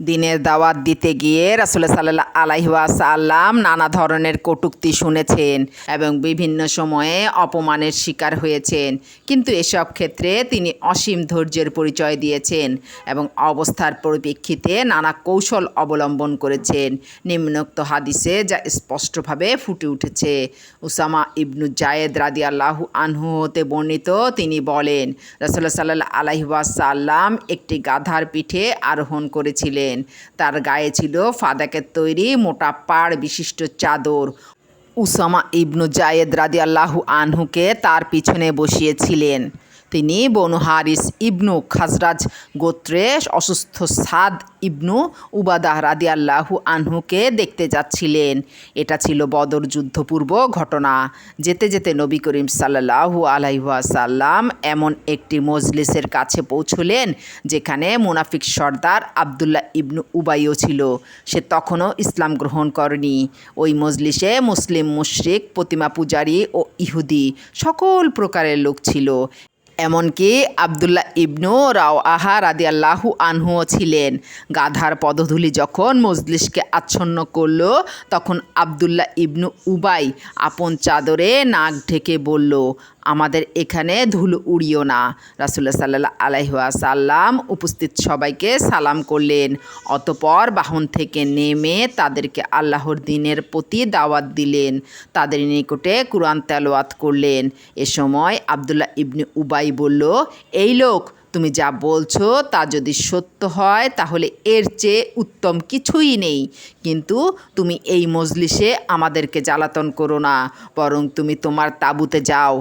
দিনের দাওয়াত দিতে গিয়ে রাসুল্লাহ সাল্লাহ আলাইহাসাল্লাম নানা ধরনের কটূক্তি শুনেছেন এবং বিভিন্ন সময়ে অপমানের শিকার হয়েছেন। কিন্তু এসব ক্ষেত্রে তিনি অসীম ধৈর্যের পরিচয় দিয়েছেন এবং অবস্থার পরিপ্রেক্ষিতে নানা কৌশল অবলম্বন করেছেন। নিম্নোক্ত হাদিসে যা স্পষ্টভাবে ফুটে উঠেছে, উসামা ইবনু জায়েদ রাদি আল্লাহু আনহু হতে বর্ণিত তিনি বলেন রাসুল্লাহ সাল্লাহ আলাইহাসাল্লাম একটি গাধার পিঠে আরোহণ করেছিলেন। তার গায়ে ছিল ফাদাকের তৈরি মোটা পাড় বিশিষ্ট চাদর। উসামা ইবনু জায়েদ রাদি আল্লাহু আনহুকে তার পিছনে বসিয়েছিলেন। তিনি বনু হারিস ইবনু খাজরাজ গোত্রে অসুস্থ সাদ ইবনু উবাদাহ রাদি আল্লাহু আনহুকে দেখতে যাচ্ছিলেন। এটা ছিল বদর যুদ্ধপূর্ব ঘটনা। যেতে যেতে নবী করিম সাল্লাহু আলাইহাসাল্লাম এমন একটি মজলিসের কাছে পৌঁছলেন, যেখানে মুনাফিক সর্দার আবদুল্লাহ ইবনু উবাইও ছিল। সে তখনও ইসলাম গ্রহণ করেনি। ওই মজলিসে মুসলিম মুশরিক, প্রতিমা পূজারী ও ইহুদি সকল প্রকারের লোক ছিল। এমনকি আবদুল্লাহ ইবনু রাও আহা রাদি আল্লাহু আনহুও ছিলেন। গাধার পদধূলি যখন মজলিসকে আচ্ছন্ন করল, তখন আবদুল্লাহ ইবনু উবাই আপন চাদরে নাক ঢেকে বলল আমাদের এখানে ধুল উড়িও না। রাসুল্লাহ সাল্লাহ আলাইহাসাল্লাম উপস্থিত সবাইকে সালাম করলেন। অতপর বাহন থেকে নেমে তাদেরকে আল্লাহর দিনের প্রতি দাওয়াত দিলেন। তাদের নিকটে কোরআন তেলোয়াত করলেন। এ সময় আবদুল্লাহ ইবনে উবাই বলল, এই লোক, তুমি যা বলছো তা যদি সত্য হয়, তাহলে এর চেয়ে উত্তম কিছুই নেই। কিন্তু তুমি এই মজলিসে আমাদেরকে জ্বালাতন করো না, বরং তুমি তোমার তাঁবুতে যাও।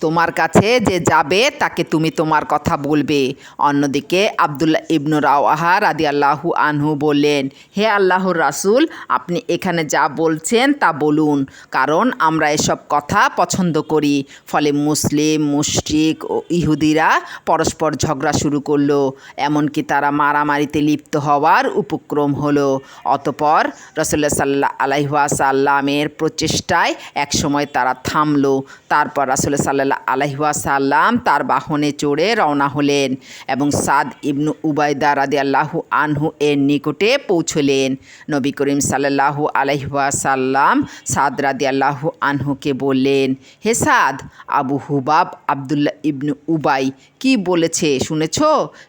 তোমার কাছে যে যাবে, তাকে তুমি তোমার কথা বলবে। অন্যদিকে আবদুল্লাহ ইবনু রাওয়াহা রাদি আল্লাহু আনহু বললেন, হে আল্লাহর রাসুল, আপনি এখানে যা বলছেন তা বলুন, কারণ আমরা এসব কথা পছন্দ করি। ফলে মুসলিম, মুশরিক ও ইহুদিরা পরস্পর ঝগড়া শুরু করল। এমনকি তারা মারামারিতে লিপ্ত হওয়ার উপক্রম হলো। অতপর রসল্লা সাল্লাহ আলাইহাসাল্লামের প্রচেষ্টায় একসময় তারা থামলো। তারপর রাসুল্লাহ সাল্লাহ আলাইহাসাল্লাম তার বাহনে চড়ে রওনা হলেন এবং সাদ ইবনু উবায়দা রাদি আল্লাহু আনহু এর নিকটে পৌঁছলেন। নবী করিম সাল্লাহু আলাইহাসাল্লাম সাদ রাদি আল্লাহু আনহুকে বললেন, হে সাদ, আবু হুবাব আবদুল্লাহ ইবনু উবাই, কি বলেছে শুনেছ?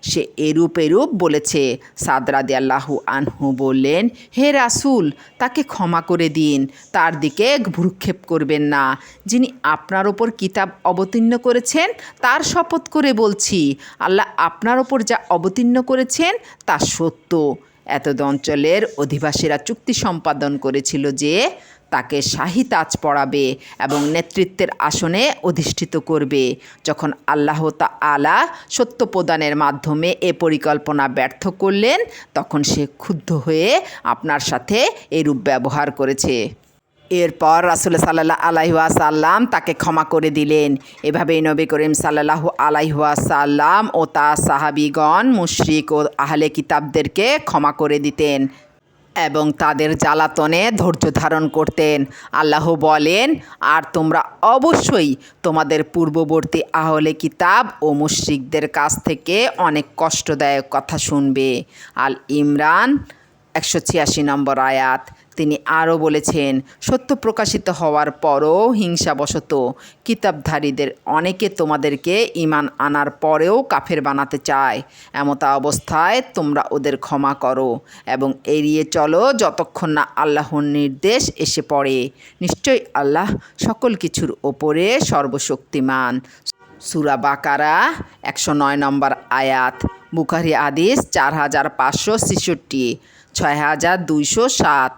সে এরূপ এরূপ বলেছে। সাদ রাদি আল্লাহু আনহু বললেন, হে রাসুল, তাকে ক্ষমা করে দিন, তার দিকে ভ্রুক্ষেপ করবেন না। যিনি আপনার ওপর কিতাব অবতীর্ণ করেছেন, তার শপথ করে বলছি, আল্লাহ আপনার ওপর যা অবতীর্ণ করেছেন, তা সত্য। এতদ অঞ্চলের অধিবাসীরা চুক্তি সম্পাদন করেছিল যে, তাকে শাহী তাজ পড়াবে এবং নেতৃত্বের আসনে অধিষ্ঠিত করবে। যখন আল্লাহ তা আলা সত্য প্রদানের মাধ্যমে এ পরিকল্পনা ব্যর্থ করলেন, তখন সে ক্ষুব্ধ হয়ে আপনার সাথে এরূপ ব্যবহার করেছে। এরপর রাসুল সাল্লাহ আলাইহাসাল্লাম তাকে ক্ষমা করে দিলেন। এভাবেই নবী করিম সাল্লাহ আলাইহাসাল্লাম ও তা সাহাবিগণ, মুশরিক ও আহলে কিতাবদেরকে ক্ষমা করে দিতেন এবং তাদের জ্বালাতনে ধৈর্য ধারণ করতেন। আল্লাহ বলেন, আর তোমরা অবশ্যই তোমাদের পূর্ববর্তী আহলে কিতাব ও মুশ্রিকদের কাছ থেকে অনেক কষ্টদায়ক কথা শুনবে। আল ইমরান একশো ছিয়াশি নম্বর আয়াত। তিনি আরও বলেছেন, সত্য প্রকাশিত হওয়ার পরও হিংসাবশত কিতাবধারীদের অনেকে তোমাদেরকে ইমান আনার পরেও কাফের বানাতে চায়। এমতা অবস্থায় তোমরা ওদের ক্ষমা করো এবং এড়িয়ে চলো যতক্ষণ না আল্লাহর নির্দেশ এসে পড়ে। নিশ্চয়ই আল্লাহ সকল কিছুর ওপরে সর্বশক্তিমান। সুরা বাকারা একশো নয় নম্বর আয়াত। বুখারি আদিস চার হাজার পাঁচশো ছেষট্টি। ছয় হাজার দুইশো সাত।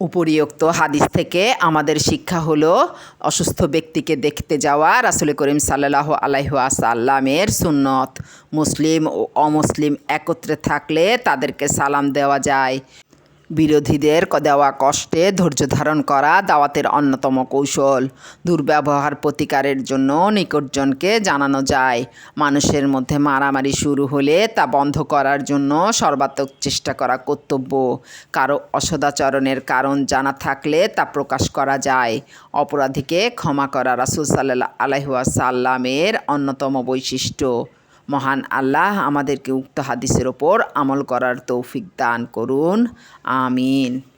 উপরিউক্ত হাদিস থেকে আমাদের শিক্ষা হলো, অসুস্থ ব্যক্তিকে দেখতে যাওয়া রাসুল করিম সাল্লাহ আলাইহাসাল্লামের সুন্নত। মুসলিম ও অমুসলিম একত্রে থাকলে তাদেরকে সালাম দেওয়া যায়। বিরোধীদের দেওয়া কষ্টে ধৈর্য ধারণ করা দাওয়াতের অন্যতম কৌশল। দুর্ব্যবহার প্রতিকারের জন্য নিকটজনকে জানানো যায়। মানুষের মধ্যে মারামারি শুরু হলে তা বন্ধ করার জন্য সর্বাত্মক চেষ্টা করা কর্তব্য। কারও অসদাচরণের কারণ জানা থাকলে তা প্রকাশ করা যায়। অপরাধীকে ক্ষমা করা রাসুল সাল্লাহ আলহাসাল্লামের অন্যতম বৈশিষ্ট্য। মহান আল্লাহ আমাদেরকে উক্ত হাদিসের ওপর আমল করার তৌফিক দান করুন। আমিন।